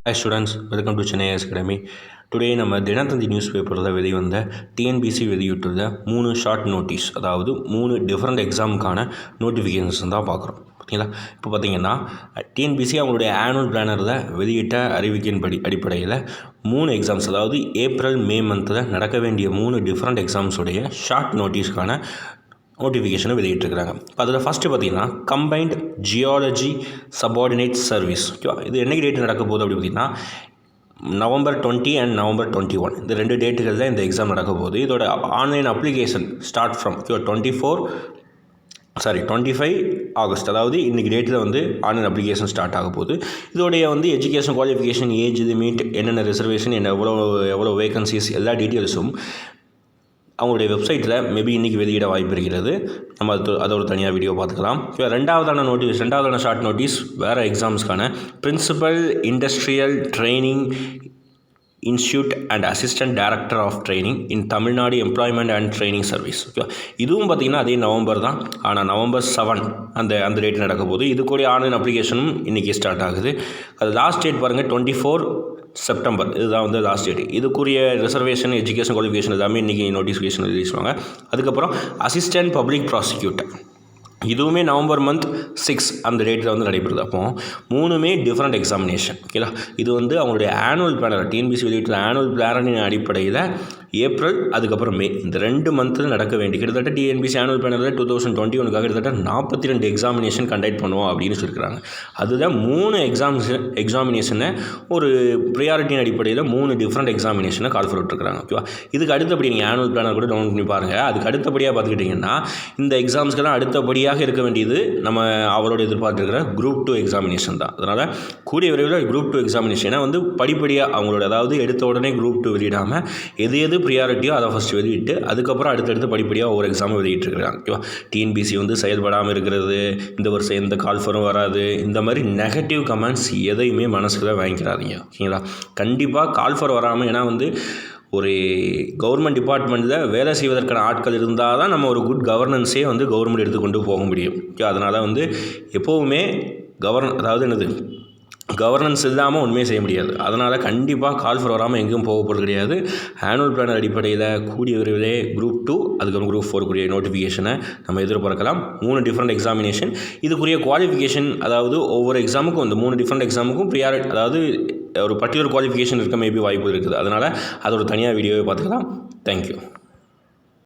Hi students welcome to Chennai academy today நம்ம Dinathanthi news பேப்பரில் வெளிவந்த டிஎன்பிசி வெளியிட்டுள்ள மூணு ஷார்ட் நோட்டீஸ் அதாவது மூணு டிஃப்ரெண்ட் எக்ஸாமுக்கான நோட்டிஃபிகேஷன்ஸ் தான் பார்க்குறோம். ஓகேங்களா? இப்போ பார்த்தீங்கன்னா டிஎன்பிசி அவங்களுடைய ஆனுவல் பிளானரில் வெளியிட்ட அறிவிக்கையின்படி அடிப்படையில் மூணு எக்ஸாம்ஸ் அதாவது ஏப்ரல் மே மந்தில் நடக்க வேண்டிய மூணு டிஃப்ரெண்ட் எக்ஸாம்ஸுடைய ஷார்ட் நோட்டீஸ்க்கான நோட்டிஃபிகேஷனை வெளியிட்டிருக்கிறாங்க. இப்போ அதில் ஃபஸ்ட்டு பார்த்தீங்கன்னா கம்பைன்ட் ஜியாலஜி சபார்டினேட் சர்வீஸ் ஓகேவா இது என்னைக்கு டேட் நடக்க போகுது அப்படி பார்த்தீங்கன்னா November twenty and November twenty one இந்த ரெண்டு டேட்டுகள் தான் இந்த எக்ஸாம் நடக்க போகுது. இதோட ஆன்லைன் அப்ளிகேஷன் ஸ்டார்ட் ஃப்ரம் ஓகேவா twenty four sorry twenty five August அதாவது இன்றைக்கி டேட்டில் வந்து ஆன்லைன் அப்ளிகேஷன் ஸ்டார்ட் ஆக போகுது. இதோடைய வந்து எஜுகேஷன் குவாலிஃபிகேஷன் ஏஜ் லிமிட் என்னென்ன ரிசர்வேஷன் என்ன எவ்வளோ எவ்வளோ வேகன்சிஸ் எல்லா டீட்டெயில்ஸும் அவங்களுடைய வெப்சைட்டில் மேபி இன்றைக்கி வெளியிட வாய்ப்பு இருக்கிறது. நம்ம அது அதை ஒரு தனியாக வீடியோ பார்த்துக்கலாம். இப்போ ரெண்டாவதான நோட்டீஸ் ரெண்டாவதான ஷார்ட் நோட்டீஸ் வேறு எக்ஸாம்ஸ்க்கான principal industrial training institute and assistant director of training in Tamil Nadu employment and training service okay இதுவும் பார்த்திங்கன்னா அதே நவம்பர் தான். ஆனால் நவம்பர் செவன் அந்த அந்த டேட் நடக்க போகுது. இது கூட ஆன்லைன் அப்ளிகேஷனும் இன்றைக்கி ஸ்டார்ட் ஆகுது. அது லாஸ்ட் டேட் பாருங்கள் டுவெண்ட்டி ஃபோர் செப்டம்பர் இதுதான் வந்து லாஸ்ட் டேட் இதுக்குரிய ரிசர்வேஷன் எஜுகேஷன் குவாலிஃபிகேஷன் எல்லாமே இன்றைக்கி நோட்டிஃபிகேஷன் ரிலீஸ் பண்ணுவாங்க. அதுக்கப்புறம் அசிஸ்டன்ட் பப்ளிக் ப்ராசிக்யூட்டர் இதுவுமே நவம்பர் மந்த் சிக்ஸ் அந்த டேட்டில் வந்து நடைபெறுது. அப்போ மூணுமே டிஃப்ரெண்ட் எக்ஸாமினேஷன் ஓகேலா இது வந்து அவங்களுடைய ஆனுவல் பிளானர் டிஎன்பிசி வெளியிட்ட ஆனுவல் பிளானின் அடிப்படையில் ஏப்ரல் அதுக்கப்புறம் மே. இந்த ரெண்டு மந்த்தில் நடக்க வேண்டிய கிட்டத்தட்ட டிஎன்பிசி ஆனுவல் பிளானரில் டூ தௌசண்ட் டுவெண்ட்டி ஒனுக்காக கிட்டத்தட்ட நாற்பத்தி ரெண்டு எக்ஸாமினேஷன் கண்டக்ட் பண்ணுவோம் அப்படின்னு சொல்லியிருக்காங்க அதுதான் மூணு எக்ஸாம்ஸ் எக்ஸாமினேஷனை ஒரு ப்ரியாரிட்டியின் அடிப்படையில் மூணு டிஃப்ரெண்ட் எக்ஸாமினேஷனை கால் ஃபார் ஓகேவா இதுக்கு அடுத்தபடி நீங்கள் ஆனுவல் பிளானர் கூட டவுன் பண்ணி பாருங்கள் அதுக்கு அடுத்தபடியாக பார்த்துக்கிட்டிங்கன்னா இந்த எக்ஸாம்ஸ்க்கெல்லாம் அடுத்தபடியாக இருக்க வேண்டியது நம்ம அவரோட எதிர்பார்த்துருக்கிற குரூப் டூ எக்ஸாமினேஷன் தான். அதனால் கூடிய விரைவில் குரூப் டூ எக்ஸாமினேஷனை வந்து படிப்படியாக அவங்களோட அதாவது எடுத்த உடனே குரூப் டூ வெளியிடாமல் எது எது ப்ரியாரிட்டியோ அதை ஃபஸ்ட்டு வெளியிட்டு அதுக்கப்புறம் அடுத்தடுத்து படிப்படியாக ஒவ்வொரு எக்ஸாமும் வெளியிட்டிருக்கிறாங்க ஓகேவா டிஎன்பிசி வந்து செயல்படாமல் இருக்கிறது இந்த வருஷம் எந்த கால்ஃபரும் வராது இந்த மாதிரி நெகட்டிவ் கமெண்ட்ஸ் எதையுமே மனசுக்குள்ள வாங்கிக்கிறாதீங்க ஓகேங்களா? கண்டிப்பாக கால்ஃபர் வராமல் ஏன்னா வந்து ஒரு கவர்மெண்ட் டிபார்ட்மெண்ட்டில் வேலை செய்வதற்கான ஆட்கள் இருந்தால் தான் நம்ம ஒரு குட் கவர்னன்ஸே வந்து கவர்மெண்ட் எடுத்துக்கொண்டு போக முடியும். ஓகே அதனால் வந்து எப்போவுமே கவர்ன அதாவது என்னது? கவர்னன்ஸ் இல்லாமல் ஒன்றுமே செய்ய முடியாது. அதனால் கண்டிப்பாக கால் ஃபார் வராமல் எங்கேயும் போக போகிறது கிடையாது. ஆனுவல் பிளானர் அடிப்படையில் கூடிய விரைவிலே குரூப் டூ அதுக்கப்புறம் குரூப் ஃபோருக்குரிய நோட்டிஃபிகேஷனை நம்ம எதிர்பார்க்கலாம். மூணு டிஃப்ரெண்ட் எக்ஸாமினேஷன் இதுக்குரிய குவாலிஃபிகேஷன் அதாவது ஒவ்வொரு எக்ஸாமுக்கும் இந்த மூணு டிஃப்ரெண்ட் எக்ஸாமுக்கும் ப்ரியாரிட்டி அதாவது ஒரு பர்டிகுலர் குவாலிஃபிகேஷன் இருக்க மேபி வாய்ப்பு இருக்குது. அதனால் அதோட தனியாக வீடியோவை பார்த்துக்கலாம். தேங்க்யூ